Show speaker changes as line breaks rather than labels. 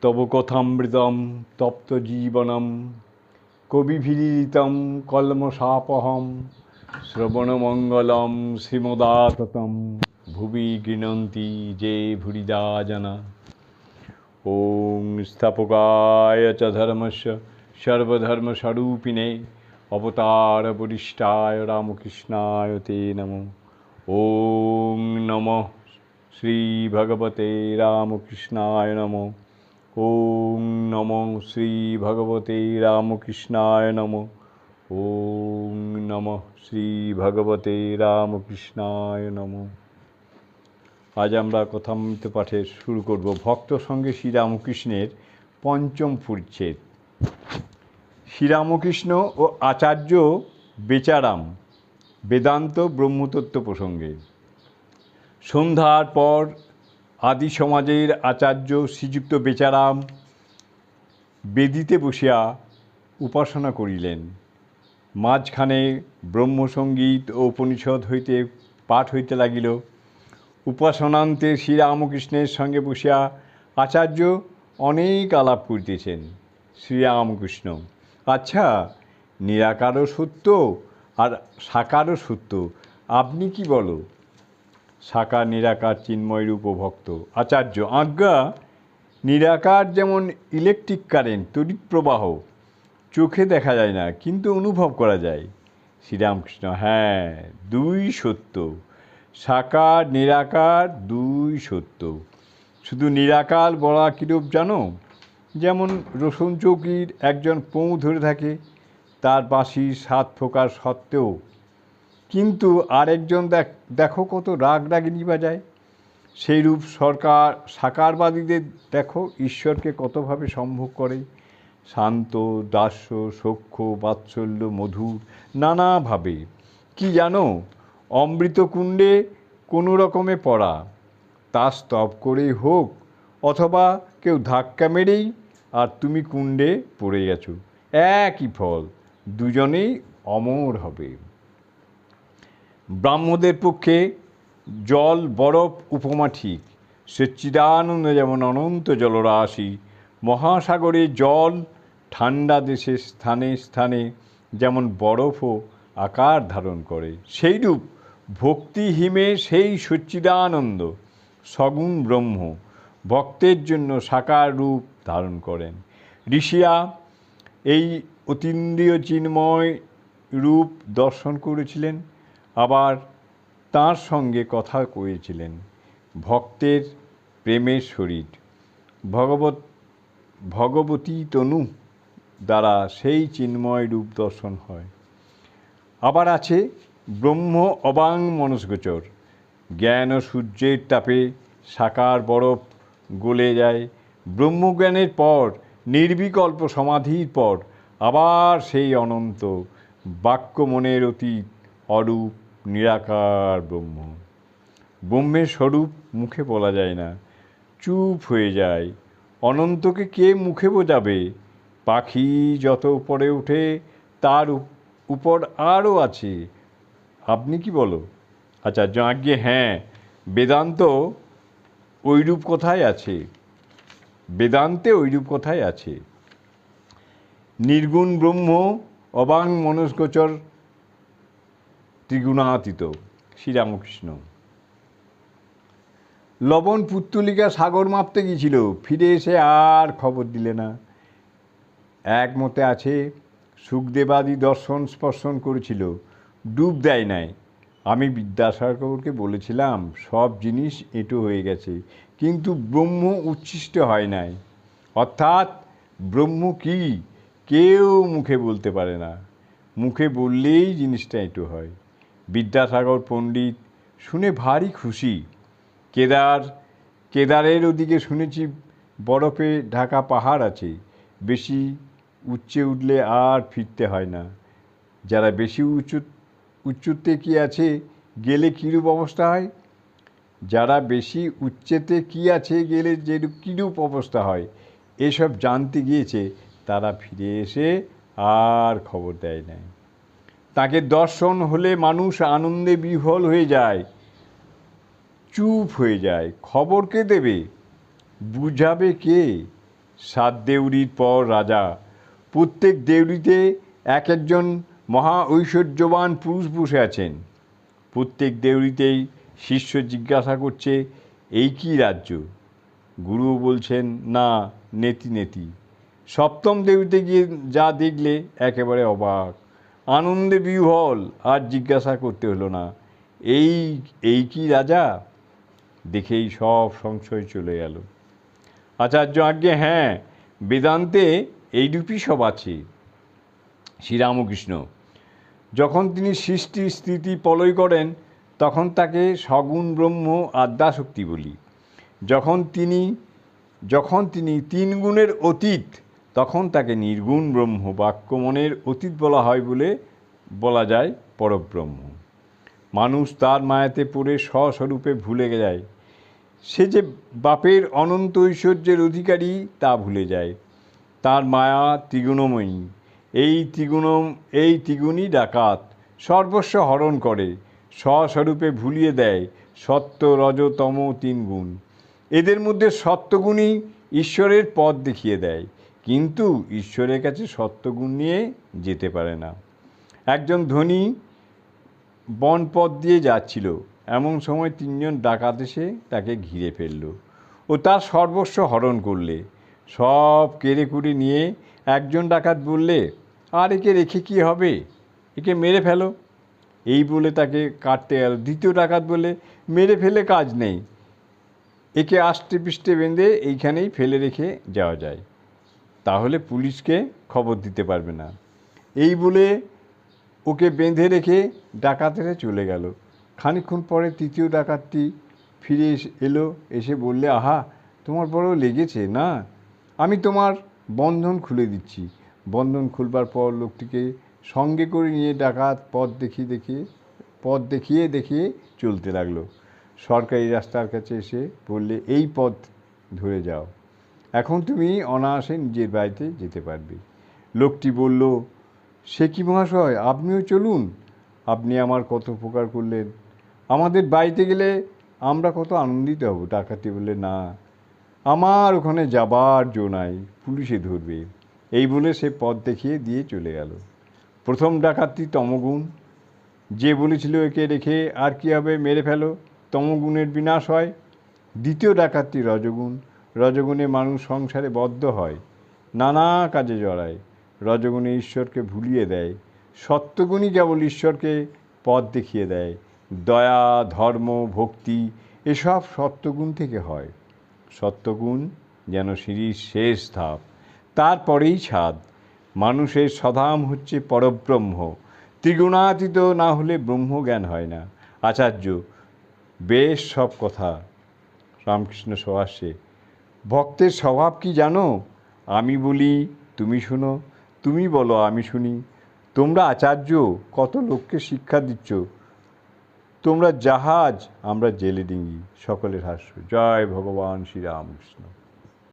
তব কথামৃতম, তপ্ত জীবনম, কবিভিরিতম কলমসাপহম শ্রবণমঙ্গলম, শ্রীমদাততম, ভুবি গৃণন্তি যে ভুরিদা জানা। ওং স্থাপকায় চ ধর্মস্য সর্বধর্মস্বরূপিণে অবতার বরিষ্ঠায় রামকৃষ্ণায় তে নম। ওং নম, শ্রীভগবতে রামকৃষ্ণায় নমঃ। ওম নম শ্রী ভগবতে রামকৃষ্ণায় নম। ওম নম শ্রী ভগবতে রামকৃষ্ণায় নম। আজ আমরা কথামৃত পাঠে শুরু করব ভক্ত সঙ্গে শ্রীরামকৃষ্ণের পঞ্চম পরিচ্ছেদ। শ্রীরামকৃষ্ণ ও আচার্য বেচারাম বেদান্ত ব্রহ্মতত্ত্ব প্রসঙ্গে। সন্ধ্যার পর আদি সমাজের আচার্য শ্রীযুক্ত বেচারাম বেদিতে বসিয়া উপাসনা করিলেন। মাঝখানে ব্রহ্মসঙ্গীত ও উপনিষদ হইতে পাঠ হইতে লাগিল। উপাসনান্তে শ্রীরামকৃষ্ণের সঙ্গে বসিয়া আচার্য অনেক আলাপ করিতেছেন। শ্রীরামকৃষ্ণ আচ্ছা নিরাকারও সত্য আর সাকারও সত্য, আপনি কি বলো? সাকার নিরাকার চিন্ময় উপভক্ত আচার্য, আজ্ঞা, নিরাকার যেমন ইলেকট্রিক কারেন্ট তড়িৎ প্রবাহ, চোখে দেখা যায় না, কিন্তু অনুভব করা যায়। শ্রীরামকৃষ্ণ হ্যাঁ দুই সত্য। সাকার নিরাকার দুই সত্য। শুধু নিরাকার বলা কিরূপ জানো? যেমন রসুন চৌকির একজন পৌ ধরে থাকে, তার বাঁশির সাত ফোকার সত্ত্বেও কিন্তু আরেকজন দেখ, দেখো কত রাগ রাগিনী বাজায়। সেই রূপ সরকার, সাকারবাদীদের দেখো ঈশ্বরকে কতভাবে সম্ভব করে। শান্ত, দাস্য সখ্য বাৎসল্য, মধুর, নানাভাবে। কি জানো, অমৃতকুণ্ডে কোনো রকমে পড়া। তা স্তব করেই হোক, অথবা কেউ ধাক্কা মেরেই আর তুমি কুণ্ডে পড়ে গেছো। একই ফল, দুজনেই অমর হবে। ব্রাহ্মদের পক্ষে জল, বরফ, উপমা ঠিক। সে সচ্চিদানন্দ যেমন অনন্ত জলরাশি, মহাসাগরে জল ঠান্ডা দেশে স্থানে স্থানে যেমন বরফও আকার ধারণ করে। সেইরূপ ভক্তি হিমে সেই সচ্চিদানন্দ সগুণ ব্রহ্ম ভক্তের জন্য সাকার রূপ ধারণ করেন। ঋষিয়া এই অতীন্দ্রিয় চিন্ময় রূপ দর্শন করেছিলেন। আবার তার সঙ্গে কথা কয়েছিলেন ভক্তের প্রেমের শরীর। ভগবত ভগবতী তনু দ্বারা সেই চিন্ময় রূপ দর্শন হয়। আবার আছে ব্রহ্ম অবাং মনস্গোচর জ্ঞান ও সূর্যের তাপে সাকার বরফ গলে যায়। ব্রহ্মজ্ঞানের পর, নির্বিকল্প সমাধির পর, আবার সেই অনন্ত বাক্য মনের অতীত অরূপ নিরাকার ব্রহ্ম। ব্রহ্মের স্বরূপ মুখে বলা যায় না, চুপ হয়ে যায়। অনন্তকে কে মুখে বোঝাবে? পাখি যত উপরে ওঠে তার উপ- উপর আরও আছে। আপনি কি বলো? আচ্ছা আজ্ঞে হ্যাঁ বেদান্ত ওইরূপ কথাই আছে? বেদান্তে ওইরূপ কথাই আছে? নির্গুণ ব্রহ্ম, অবাং মনস্গোচর ত্রিগুণাতীত শ্রীরামকৃষ্ণ লবণ পুত্তলিকা সাগর মাপতে গিয়েছিল, ফিরে এসে আর খবর দিলে না। একমতে আছে, সুখদেবাদি দর্শন স্পর্শন করেছিল, ডুব দেয় নাই। আমি বিদ্যাসাগরকে বলেছিলাম, সব জিনিস এঁটো হয়ে গেছে, কিন্তু ব্রহ্ম উচ্ছিষ্ট হয় নাই। অর্থাৎ, ব্রহ্ম কি? কেউ মুখে বলতে পারে না। মুখে বললেই জিনিসটা এঁটো হয়। বিদ্যাসাগর পণ্ডিত, শুনে ভারী খুশি। কেদার, কেদারের ওদিকে শুনেছি বরফে ঢাকা পাহাড় আছে। বেশি উচ্চে উঠলে আর ফিরতে হয় না। যারা বেশি উঁচু, উচ্চতে কি আছে, গেলে কীরূপ অবস্থা হয়? যারা বেশি উচ্চেতে কি আছে, গেলে যে কীরূপ অবস্থা হয়? এসব জানতে গিয়েছে, তারা ফিরে এসে আর খবর দেয় না তাকে দর্শন হলে মানুষ আনন্দে বিহ্বল হয়ে যায়, চুপ হয়ে যায়। খবর কে দেবে? বুঝাবে কে? সাত দেউরির পর রাজা। প্রত্যেক দেউরিতে এক একজন মহা ঐশ্বর্যবান পুরুষ বসে আছেন। প্রত্যেক দেউরিতেই শিষ্য জিজ্ঞাসা করছে, এই কি রাজ্য? গুরু বলছেন, না, নেতি নেতি। সপ্তম দেউরিতে গিয়ে যা দেখলে একেবারে অবাক। আনন্দে বিহ্বল, আর জিজ্ঞাসা করতে হলো না। এই এই কি রাজা? দেখেই সব সংশয় চলে গেল। আচার্য আজ্ঞে হ্যাঁ বেদান্তে এইরূপই সব আছে। শ্রীরামকৃষ্ণ, যখন তিনি সৃষ্টি স্থিতি প্রলয় করেন, তখন তাকে সগুণ ব্রহ্ম আদ্যাশক্তি বলি। যখন তিনি যখন তিনি তিন গুণের অতীত তখন তাকে নির্গুণ ব্রহ্ম বাক্যমনের অতীত বলা হয় বলে বলা যায় পরব্রহ্ম। মানুষ তার মায়াতে পড়ে স্বস্বরূপে ভুলে যায়। সে যে বাপের অনন্ত ঐশ্বর্যের অধিকারী তা ভুলে যায়। তার মায়া ত্রিগুণময়ী। এই ত্রিগুণম, এই ত্রিগুণই ডাকাত। সর্বস্ব হরণ করে। স্বস্বরূপে ভুলিয়ে দেয়। সত্য রজতম তিন গুণ। এদের মধ্যে সত্যগুণই ঈশ্বরের পথ দেখিয়ে দেয়। কিন্তু ঈশ্বরের কাছে সত্যগুণ নিয়ে যেতে পারে না। একজন ধনী বনপথ দিয়ে যাচ্ছিল। এমন সময় তিনজন ডাকাত এসে তাকে ঘিরে ফেলল ও তার সর্বস্ব হরণ করলে। সব কেড়ে কুড়ে নিয়ে একজন ডাকাত বললে, আর একে রেখে কি হবে? একে মেরে ফেলো। এই বলে তাকে কাটতে গেল দ্বিতীয় ডাকাত বলে মেরে ফেলে কাজ নেই। একে আষ্টে পিষ্টে বেঁধে এইখানেই ফেলে রেখে যাওয়া যায়। তাহলে পুলিশকে খবর দিতে পারবে না। এই বলে ওকে বেঁধে রেখে ডাকাতেরা চলে গেল। খানিকক্ষণ পরে তৃতীয় ডাকাতটি ফিরে এলো, এসে বললে, আহা, তোমার বড় লেগেছে, না? আমি তোমার বন্ধন খুলে দিচ্ছি। বন্ধন খুলবার পর লোকটিকে সঙ্গে করে নিয়ে ডাকাত পথ দেখিয়ে দেখিয়ে পথ দেখিয়ে দেখিয়ে চলতে লাগল। সরকারি রাস্তার কাছে এসে বললে, এই পথ ধরে যাও। এখন তুমি অনায়াসে নিজের বাড়িতে যেতে পারবে। লোকটি বলল, সে কি মহাশয়? আপনিও চলুন। আপনি আমার কত উপকার করলেন। আমাদের বাড়িতে গেলে আমরা কত আনন্দিত হব। ডাকাতি বললে, না, আমার ওখানে যাবার জো নাই, পুলিশে ধরবে। এই বলে সে পথ দেখিয়ে দিয়ে চলে গেল। প্রথম ডাকাতটি তমগুণ। যে বলেছিল একে রেখে আর কি হবে মেরে ফেলো, তমগুণের বিনাশ হয়। দ্বিতীয় ডাকাতটি রজগুণ। রজগুণে মানুষ সংসারে বদ্ধ হয়, নানা কাজে জড়ায়, রজগুণে ঈশ্বরকে ভুলিয়ে দেয়, সত্যগুণই কেবল ঈশ্বরকে পথ দেখিয়ে দেয়, দয়া, ধর্ম, ভক্তি, এসব সত্যগুণ থেকে হয়। সত্যগুণ যেন সিঁড়ির শেষ ধাপ, তারপরেই ছাদ। মানুষের সধাম হচ্ছে পরব্রহ্ম, ত্রিগুণাতীত না হলে ব্রহ্মজ্ঞান হয় না। আচার্য, বেশ সব কথা। রামকৃষ্ণ সহাস্যে ভক্তের স্বভাব কি জানো? আমি বলি, তুমি শুনো, তুমি বলো, আমি শুনি। তোমরা আচার্য, কত লোককে শিক্ষা দিচ্ছ? তোমরা জাহাজ, আমরা জেলে ডিঙ্গি, সকলের হাস্য। জয় ভগবান শ্রীরামকৃষ্ণ।